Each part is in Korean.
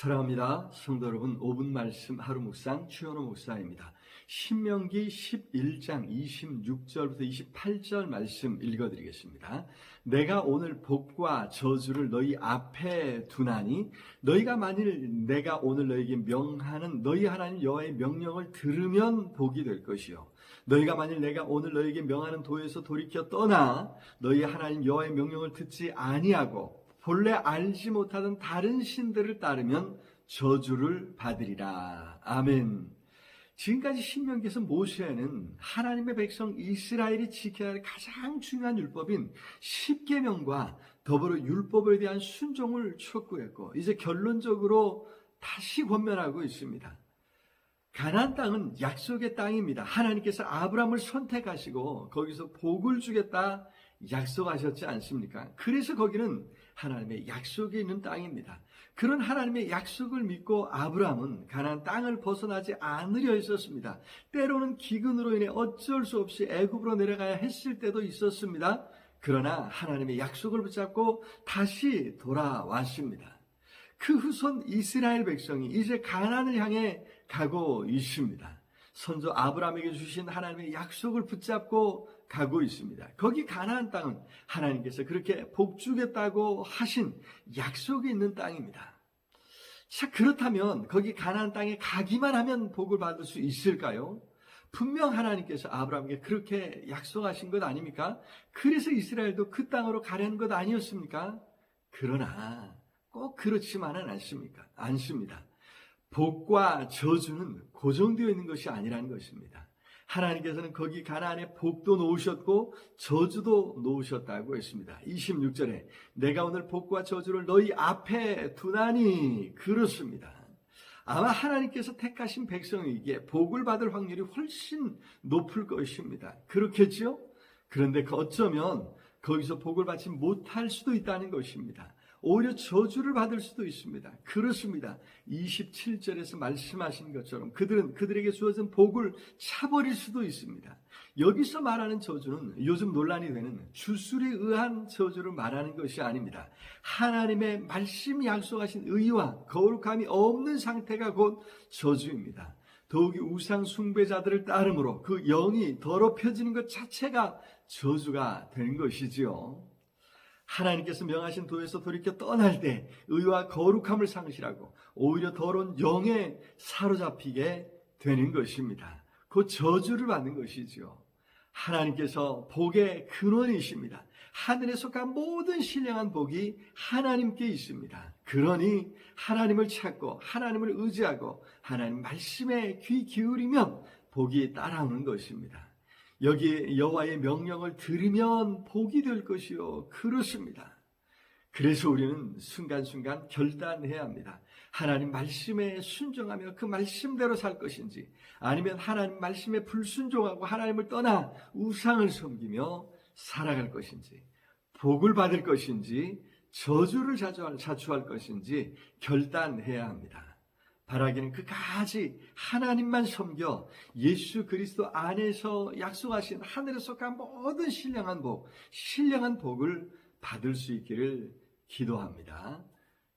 사랑합니다. 성도 여러분, 5분 말씀 하루 묵상 추현호 목사입니다. 신명기 11장 26절부터 28절 말씀 읽어드리겠습니다. 내가 오늘 복과 저주를 너희 앞에 두나니 너희가 만일 내가 오늘 너희에게 명하는 너희 하나님 여호와의 명령을 들으면 복이 될 것이요. 너희가 만일 내가 오늘 너희에게 명하는 도에서 돌이켜 떠나 너희 하나님 여호와의 명령을 듣지 아니하고 본래 알지 못하던 다른 신들을 따르면 저주를 받으리라. 아멘. 지금까지 신명기에서 모세는 하나님의 백성 이스라엘이 지켜야 할 가장 중요한 율법인 십계명과 더불어 율법에 대한 순종을 촉구했고 이제 결론적으로 다시 권면하고 있습니다. 가나안 땅은 약속의 땅입니다. 하나님께서 아브라함을 선택하시고 거기서 복을 주겠다 약속하셨지 않습니까? 그래서 거기는 하나님의 약속이 있는 땅입니다. 그런 하나님의 약속을 믿고 아브라함은 가나안 땅을 벗어나지 않으려 했었습니다. 때로는 기근으로 인해 어쩔 수 없이 애굽으로 내려가야 했을 때도 있었습니다. 그러나 하나님의 약속을 붙잡고 다시 돌아왔습니다. 그 후손 이스라엘 백성이 이제 가나안을 향해 가고 있습니다. 선조 아브라함에게 주신 하나님의 약속을 붙잡고 가고 있습니다. 거기 가나안 땅은 하나님께서 그렇게 복 주겠다고 하신 약속이 있는 땅입니다. 자, 그렇다면 거기 가나안 땅에 가기만 하면 복을 받을 수 있을까요? 분명 하나님께서 아브라함에게 그렇게 약속하신 것 아닙니까? 그래서 이스라엘도 그 땅으로 가려는 것 아니었습니까? 그러나 꼭 그렇지만은 않습니까? 않습니다. 복과 저주는 고정되어 있는 것이 아니라는 것입니다. 하나님께서는 거기 가나안에 복도 놓으셨고 저주도 놓으셨다고 했습니다. 26절에 내가 오늘 복과 저주를 너희 앞에 두나니 그렇습니다. 아마 하나님께서 택하신 백성에게 복을 받을 확률이 훨씬 높을 것입니다. 그렇겠지요? 그런데 그 어쩌면 거기서 복을 받지 못할 수도 있다는 것입니다. 오히려 저주를 받을 수도 있습니다. 그렇습니다. 27절에서 말씀하신 것처럼 그들은 그들에게 주어진 복을 차버릴 수도 있습니다. 여기서 말하는 저주는 요즘 논란이 되는 주술에 의한 저주를 말하는 것이 아닙니다. 하나님의 말씀 약속하신 의와 거룩함이 없는 상태가 곧 저주입니다. 더욱이 우상 숭배자들을 따름으로 그 영이 더럽혀지는 것 자체가 저주가 되는 것이지요. 하나님께서 명하신 도에서 돌이켜 떠날 때 의와 거룩함을 상실하고 오히려 더러운 영에 사로잡히게 되는 것입니다. 그 저주를 받는 것이죠. 하나님께서 복의 근원이십니다. 하늘에 속한 모든 신령한 복이 하나님께 있습니다. 그러니 하나님을 찾고 하나님을 의지하고 하나님 말씀에 귀 기울이면 복이 따라오는 것입니다. 여기 여호와의 명령을 들으면 복이 될 것이요. 그렇습니다. 그래서 우리는 순간순간 결단해야 합니다. 하나님 말씀에 순종하며 그 말씀대로 살 것인지 아니면 하나님 말씀에 불순종하고 하나님을 떠나 우상을 섬기며 살아갈 것인지 복을 받을 것인지 저주를 자초할 것인지 결단해야 합니다. 바라기는 그까지 하나님만 섬겨 예수 그리스도 안에서 약속하신 하늘에 속한 모든 신령한 복, 신령한 복을 받을 수 있기를 기도합니다.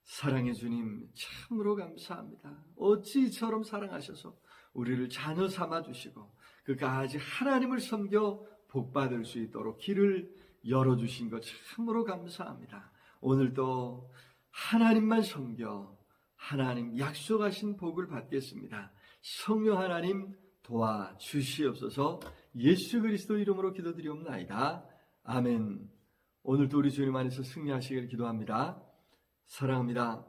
사랑의 주님 참으로 감사합니다. 어찌 이처럼 사랑하셔서 우리를 자녀 삼아 주시고 그까지 하나님을 섬겨 복 받을 수 있도록 길을 열어 주신 것 참으로 감사합니다. 오늘도 하나님만 섬겨 하나님 약속하신 복을 받겠습니다. 성령 하나님 도와 주시옵소서 예수 그리스도 이름으로 기도드리옵나이다. 아멘. 오늘도 우리 주님 안에서 승리하시길 기도합니다. 사랑합니다.